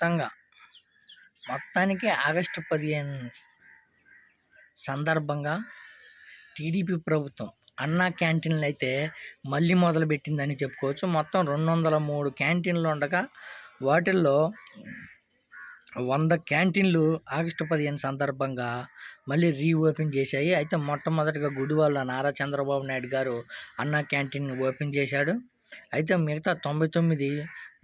మొత్తంగా. మొత్తానికి ఆగస్టు పదిహేను సందర్భంగా టీడీపీ ప్రభుత్వం అన్నా క్యాంటీన్లు అయితే మళ్ళీ మొదలుపెట్టిందని చెప్పుకోవచ్చు. మొత్తం రెండు వందల మూడు క్యాంటీన్లు ఉండగా వాటిల్లో వంద క్యాంటీన్లు ఆగస్టు పదిహేను సందర్భంగా మళ్ళీ రీఓపెన్ చేశాయి. అయితే మొట్టమొదటిగా గుడివాళ్ళ నారా చంద్రబాబు నాయుడు గారు అన్నా క్యాంటీన్ ఓపెన్ చేశాడు. అయితే మిగతా తొంభై తొమ్మిది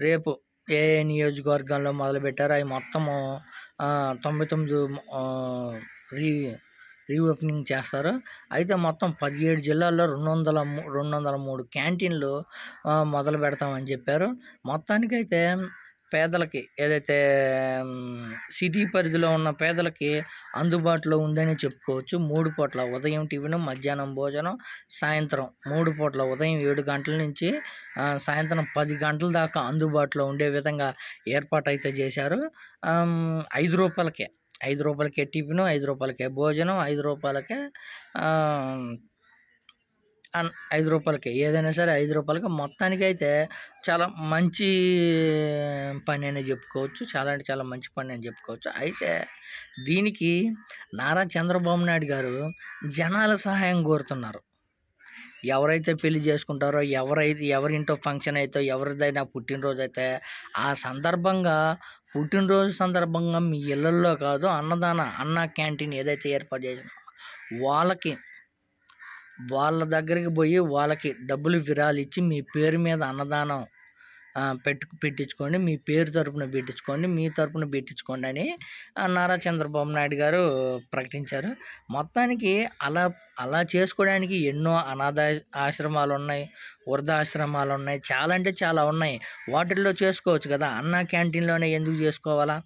రేపు ఏ నియోజకవర్గంలో మొదలుపెట్టారో అవి మొత్తము తొంభై తొమ్మిది రీ రీఓపెనింగ్ చేస్తారు. అయితే మొత్తం పదిహేడు జిల్లాల్లో రెండు వందల రెండు వందల మూడు క్యాంటీన్లు మొదలు పెడతామని చెప్పారు. మొత్తానికైతే పేదలకి ఏదైతే సిటీ పరిధిలో ఉన్న పేదలకి అందుబాటులో ఉందని చెప్పుకోవచ్చు. మూడు పూట్ల ఉదయం టిఫిన్ మధ్యాహ్నం భోజనం సాయంత్రం మూడు పూట్ల ఉదయం ఏడు గంటల నుంచి సాయంత్రం పది గంటల దాకా అందుబాటులో ఉండే విధంగా ఏర్పాటు అయితే చేశారు ఐదు రూపాయలకే ఐదు రూపాయలకే టిఫిన్ ఐదు రూపాయలకే భోజనం ఐదు రూపాయలకే ఐదు రూపాయలకి. ఏదైనా సరే ఐదు రూపాయలకి. మొత్తానికైతే చాలా మంచి పని అని చెప్పుకోవచ్చు. చాలా అంటే చాలా మంచి పని అని చెప్పుకోవచ్చు. అయితే దీనికి నారా చంద్రబాబు నాయుడు గారు జనాల సహాయం కోరుతున్నారు. ఎవరైతే పెళ్ళి చేసుకుంటారో ఎవరైతే ఎవరింటో ఫంక్షన్ అయితే ఎవరిదైనా పుట్టినరోజు అయితే ఆ సందర్భంగా పుట్టినరోజు సందర్భంగా మీ ఇళ్ళల్లో కాదు అన్నదాన అన్న క్యాంటీన్ ఏదైతే ఏర్పాటు చేసినా వాళ్ళకి వాళ్ళ దగ్గరికి పోయి వాళ్ళకి డబ్బులు విరాళాలు ఇచ్చి మీ పేరు మీద అన్నదానం పెట్టు పెట్టించుకోండి. మీ పేరు తరపున పెట్టించుకోండి. మీ తరపున పెట్టించుకోండి అని నారా చంద్రబాబు నాయుడు గారు ప్రకటించారు. మొత్తానికి అలా అలా చేసుకోవడానికి ఎన్నో అనాథ ఆశ్రమాలు ఉన్నాయి వృద్ధాశ్రమాలు ఉన్నాయి. చాలా అంటే చాలా ఉన్నాయి. వాటిల్లో చేసుకోవచ్చు కదా. అన్న క్యాంటీన్లోనే ఎందుకు చేసుకోవాలా?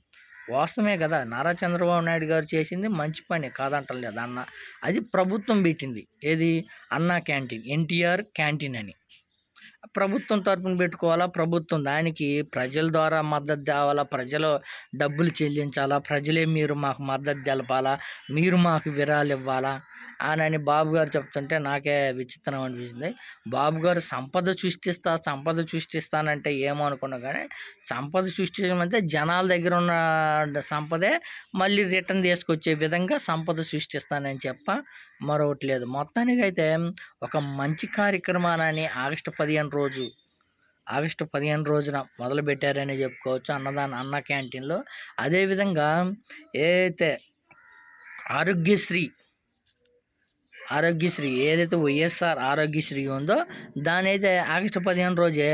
వాస్తవమే కదా. నారా చంద్రబాబు నాయుడు గారు చేసింది మంచి పని కాదంటలేదు అన్న. అది ప్రభుత్వం పెట్టింది. ఏది? అన్నా క్యాంటీన్. ఎన్టీఆర్ క్యాంటీన్ అని. ప్రభుత్వం తరపున పెట్టుకోవాలా? ప్రభుత్వం దానికి ప్రజల ద్వారా మద్దతు తేవాలా? ప్రజలు డబ్బులు చెల్లించాలా? ప్రజలే మీరు మాకు మద్దతు తెలపాలా? మీరు మాకు విరాలు ఇవ్వాలా? అని బాబు గారు చెప్తుంటే నాకే విచిత్రం అనిపించింది. బాబు గారు సంపద సృష్టిస్తా సంపద సృష్టిస్తానంటే ఏమో అనుకున్నా కానీ సంపద సృష్టించడం అంటే జనాల దగ్గర ఉన్న సంపదే మళ్ళీ రిటర్న్ తీసుకొచ్చే విధంగా సంపద సృష్టిస్తానని చెప్ప మరొకటి లేదు మొత్తానికి అయితే ఒక మంచి కార్యక్రమాన్ని ఆగస్టు పదిహేను రోజు ఆగస్టు పదిహేను రోజున మొదలుపెట్టారని చెప్పుకోవచ్చు అన్నదాన అన్న క్యాంటీన్లో. అదేవిధంగా ఏదైతే ఆరోగ్యశ్రీ ఆరోగ్యశ్రీ ఏదైతే వైఎస్ఆర్ ఆరోగ్యశ్రీ ఉందో దాని అయితే ఆగస్టు పదిహేను రోజే